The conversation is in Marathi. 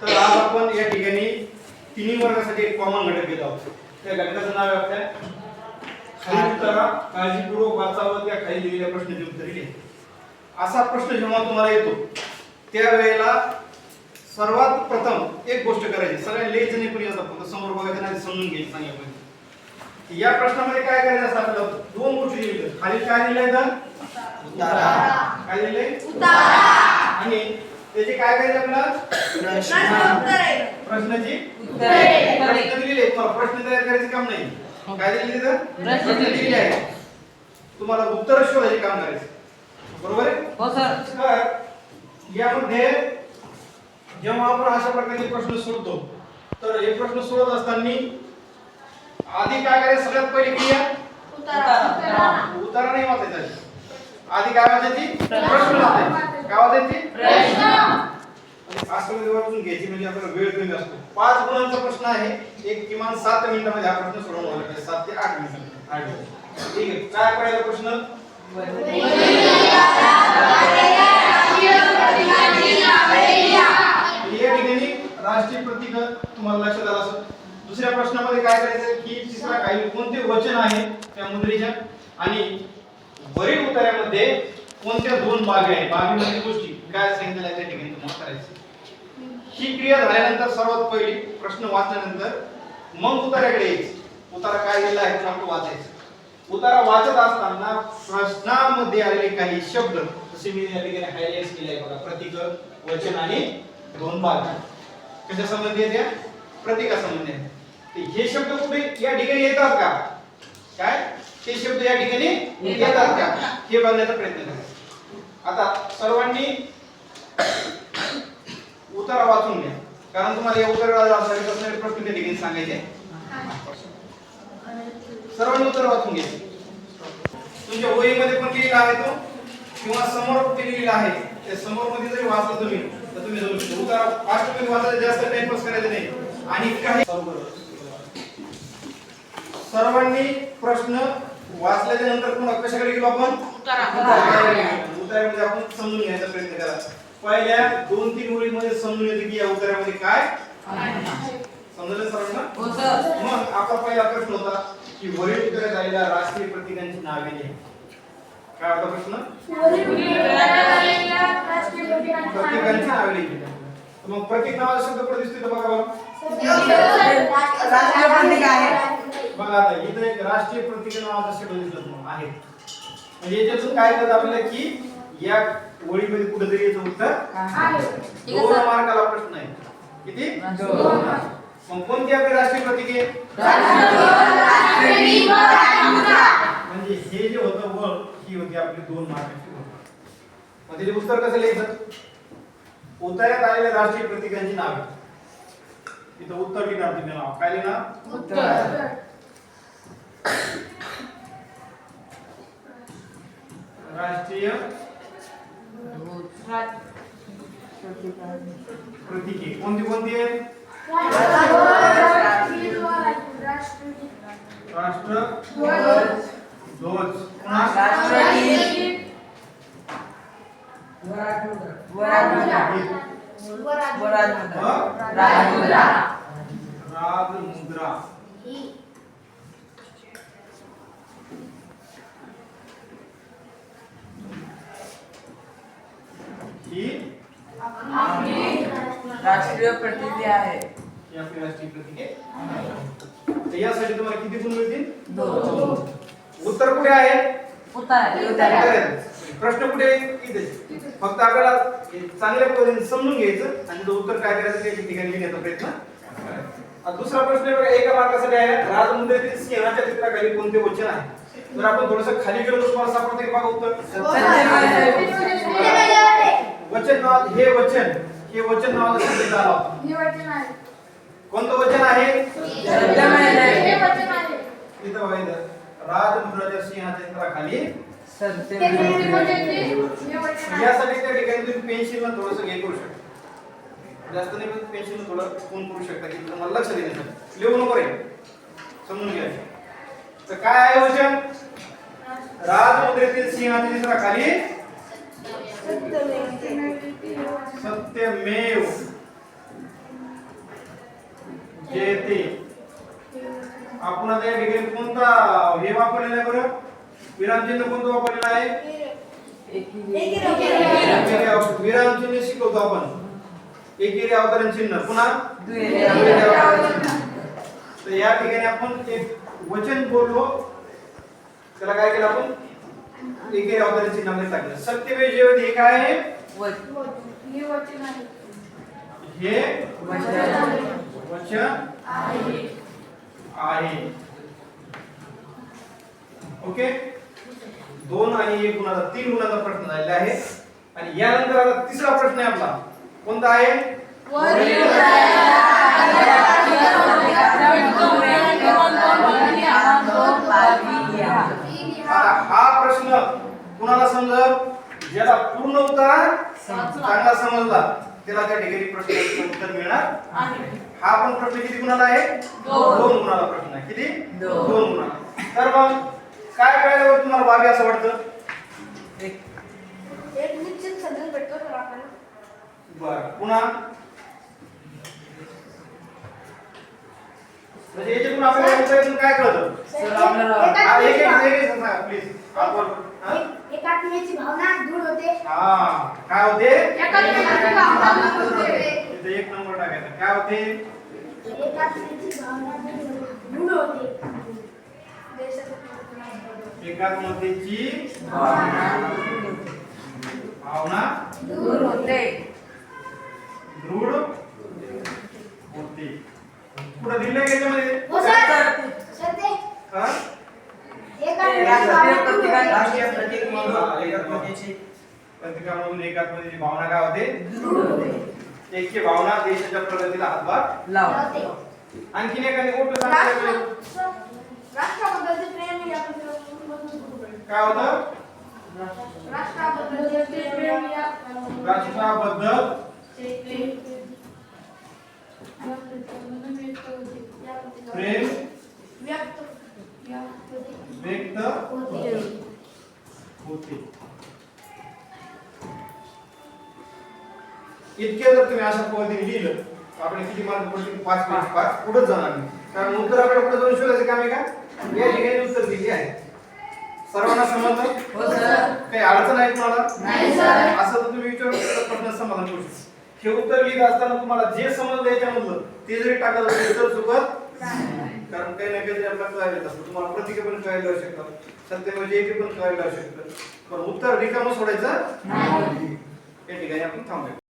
तर आज आपण या ठिकाणी तिन्ही वर्गासाठी एक कॉमन घटक घेत आहोत. त्या घटकाचं नाव आहे आपल्या खाली उतारा काळजीपूर्वक वाचावं त्या खाली लिहिलेल्या प्रश्नाची उत्तरे लिहा असा प्रश्न जेव्हा तुम्हाला येतो त्यावेळेला सर्वात प्रथम एक गोष्ट करायची. सगळ्या लेट जणी पण येतात फक्त समोर बघायचं नाही समजून घ्यायचं सांगितलं पाहिजे या प्रश्नामध्ये काय करायचं असतं आपल्याला दोन गोष्टी लिहिल्या खाली काय लिहिलंय तर? काय लिहिलंय आणि त्याचे काय करायचे आपल्याला प्रश्नाची? प्रश्न दिलेले प्रश्न तयार करायचे काम नाही. काय दिले तिथं प्रश्न दिलेले आहे तुम्हाला उत्तर शोधायचे काम करायचं. बरोबर आहे? हो तर यामध्ये जेव्हा आपण अशा प्रकारचे प्रश्न सोडतो तर हे प्रश्न सोडत असताना आधी काय करायचं? सगळ्यात पहिली क्रिया उतारा नाही वाचायचा आधी. आधी काय वाचायची? प्रश्न वाचायची. काय आणि असं मध्ये वाचून घ्यायची म्हणजे आपल्याला वेळ कमी असतो. पाच गुणांचा प्रश्न आहे. एक किमान सात मिनिटामध्ये हा प्रश्न सोडवून व्हायला पाहिजे सात ते आठ मिनिटांमध्ये आठ मिनिटं. ठीक आहे. काय करायला प्रश्न? या ठिकाणी राष्ट्रीय प्रतीक तुम्हाला लक्षात आलं असेल. दुसऱ्या प्रश्नामध्ये काय करायचं की तिसरा काही कोणते वचन आहे त्या मुद्रेच्या आणि वरील उत्तरामध्ये कोणत्या दोन बाबी आहेत? बाबीमध्ये गोष्टी. काय सांगितलं त्या ठिकाणी तुम्हाला करायचं ही क्रिया झाल्यानंतर सर्वात पहिली प्रश्न वाचल्यानंतर मग उताराकडे यायचं. उतारा काय लिहिला आहे? ते आपण वाचायचं. उतारा वाचत असताना प्रश्नामध्ये आलेले काही शब्द जसे मी या ठिकाणी हायलाइट केले आहे बघा प्रतीक वचन आणि दोन बाबी. कशा संबंधी आहे त्या प्रतीका संबंधी आहे ते हे शब्द कुठे या ठिकाणी येतात का? काय? ते शब्द या ठिकाणी येतात का? हे बघण्याचा प्रयत्न करा. आता सर्वांनी उत्तर वाचून घ्या. कारण तुम्हाला या उत्तराला असणारे प्रश्न त्या ठिकाणी सांगायचे आहे. सर्वांनी उत्तर वाचून घ्या. तुमच्या वहीमध्ये पण लिहिलेला आहे तो किंवा समोर लिहिलेला आहे. त्या समोर मध्ये जरी वाचलं तुम्ही तर तुम्ही जाऊ शकता. मध्ये वाचायला जास्त टाइमपास करायचं नाही. आणि काही सर्वांनी प्रश्न वाचल्याच्या नंतर पुन्हा कशाकडे गेलो आपण? उत्तरामध्ये आपण समजून घ्यायचा प्रयत्न करा. पहिल्या दोन तीन ओळीमध्ये समजून येते की या उत्तरामध्ये काय समजलं सर्वांना? हो सर. मग आपला पहिला प्रश्न होता की वरील उत्तरात आलेल्या राष्ट्रीय प्रतीकांची नावे लिहा काय होता प्रश्न? प्रतीकांची नावे लिहिली मग प्रतीक नावाचा शब्द कुठे दिसतोय तर बघा बरं. राष्ट्रीय प्रतीक आहे. बघा आता इथं एक राष्ट्रीय प्रतीक नावाचा शब्द दिसत आहे. म्हणजे याच्यातून काय करत आपल्याला की या ओळीमध्ये कुठेतरी याचं उत्तर ठीक आहे, दोन. मार्काला प्रश्न आहे किती? दोन. मग कोणती आपली राष्ट्रीय प्रतीक आहे म्हणजे हे जे होतं वळ ही होती आपली दोन मार्काची वळ. मग त्याचे उत्तर कसं लिहायचं? उतार्यात आलेल्या राष्ट्रीय प्रतीकांची नावे. इथं उत्तर लिहिणार तुम्ही नाव. काय लिहिणार? राष्ट्रीय प्रतीके कोणती कोणती आहे राष्ट्र ध्वज पुन्हा राजमुद्रा ही राष्ट्रीय प्रतिनिधी आहे. ही आपली राष्ट्रीय प्रतीके तर यासाठी तुम्हाला किती गुण मिळतील? दोन. उत्तर कुठे आहे? उत्तर. प्रश्न कुठे आहे? इथे. फक्त आपल्याला हे चांगल्या पद्धतीने समजून घ्यायचं आणि तो उत्तर काय करायचं ते ठिकाणी लिहिण्याचा प्रयत्न करायचा. आता दुसरा प्रश्न आहे बघा एका मार्कासाठी आहे. राजमुद्रेतील सिंहाच्या चित्राखाली कोणते वचन आहे? जर आपण थोडस खाली गेलो तर तुम्हाला सापडते का बघा उत्तर? वचन नाव हे वचन. हे वचन नावाचा शब्द आला. होता. कोणतं वचन आहे? इथं बघा इथं. राजमुद्राच्या सिंहाच्या चित्राखाली यासाठी त्या ठिकाणी तुम्ही थोडस हे करू शकता. जास्त नाही पण थोडं फोन करू शकता की तुम्हाला लक्ष देण्यासाठी लिहू नको रे. समजून घ्या. तर काय आहे वचन? राजमुद्रेतील सिंहाच्या चित्राखाली सत्यमेव सत्यमेव। जयते। आपण त्या ठिकाणी कोणता हे वापरलेला आहे बरं? विरामचिन्ह कोणतं वापरलेलं आहे? विरामचिन्ह शिकवतो आपण. एकेरी अवतरण चिन्ह. ना पुना तो यार ठीक है ना अपन एक वचन बोललो. त्याला काय केलं आपण? एकेरी चिन्ह में टाकलं. सत्यमेव जयते जो काय आहे? हे वचन आहे. ओके? दोन आणि एक गुणाचा तीन गुणाचा प्रश्न झालेला आहे. आणि यानंतर आता तिसरा प्रश्न आहे आपला. कोणता आहे? हा प्रश्न कुणाला समजल? ज्याला पूर्ण उत्तर चांगला समजला. त्याला त्या ठिकाणी प्रश्नाचं उत्तर मिळणार? हा पण प्रश्न किती गुणाला आहे? दोन. गुणाला प्रश्न आहे? किती? दोन. गुणाला तर मग काय कळल्यावर तुम्हाला बाबी असं वाटतं? बर. पुन्हा? म्हणजे याच्यातून आपल्याला काय कळतं? सर आपल्याला एक एक एक एक सांगा प्लीज एकात्म्याची भावना दूर होते. हा काय होते? एकात्म्याची भावना दूर होते. इथे एक नंबर टाकायचा. काय होते? एकात्म्याची भावना दूर होते. एकात्मतेची भावना दूर होते. दृढ होते. पुढे दिले याच्यामध्ये हो सर सर ते हा? एकात्म्याची भावना दूर होते राष्ट्रीय प्रतीक म्हणून एकात्मतेची प्रतीकामधून एकात्मतेची भावना काय होते? एकची भावना देशाच्या प्रगतीला हातभार लाव होते. आणखीन एखादी गोष्ट काय होतं? राष्ट्राबद्दलचे प्रेम या राष्ट्राबद्दल प्रेम व्यक्त व्यक्त होते. इतके जर तुम्ही अशा पद्धतीने लिहिलं आपण किती मार्क पडतील? पाच पैकी पाच. पुढे जाणार? नाही कारण उत्तर आपल्याला पुढे जाऊन शोधायचं काम आहे का? या ठिकाणी उत्तर दिली आहे. सर्वांना समजलं? हो काही अडचण आहे तुम्हाला? असं तर तुम्ही विचारू शकता प्रश्न समाधान करू शकता. हे उत्तर लिहित असताना तुम्हाला जे समजलं याच्यामधलं ते जरी टाकलं तरी चुकत कारण काही ना काहीतरी आपल्याला कळायला असतं तुम्हाला प्रतिके पण कळायला शकतात. सत्य म्हणजे एके पण कळायला लावू शकतात. पण उत्तर रिकामं सोडायचं या ठिकाणी आपण थांबूया.